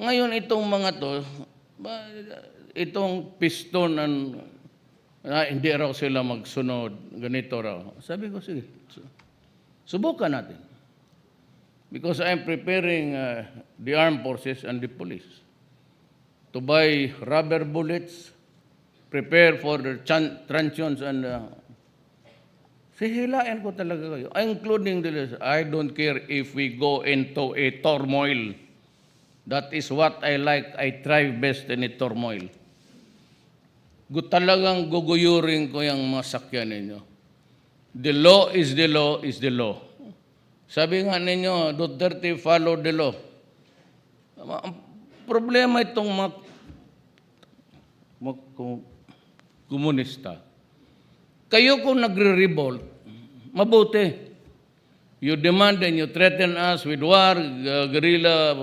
Ngayon itong mga to, itong piston ah, hindi raw sila magsunod, ganito raw. Sabi ko, sige, su- subukan natin. Because I'm preparing uh, the armed forces and the police to buy rubber bullets, prepare for the truncheons and uh, sihilain ko talaga kayo. Including the I don't care if we go into a turmoil. That is what I like. I thrive best in a turmoil. Talagang guguyurin ko yung mga sakyan ninyo. The law is the law is the law. Sabi nga ninyo, Duterte follow the law. Ang problema itong mga, mga komunista. Kayo kung nagre-revolt, mabuti. You demand and you threaten us with war, uh, guerrilla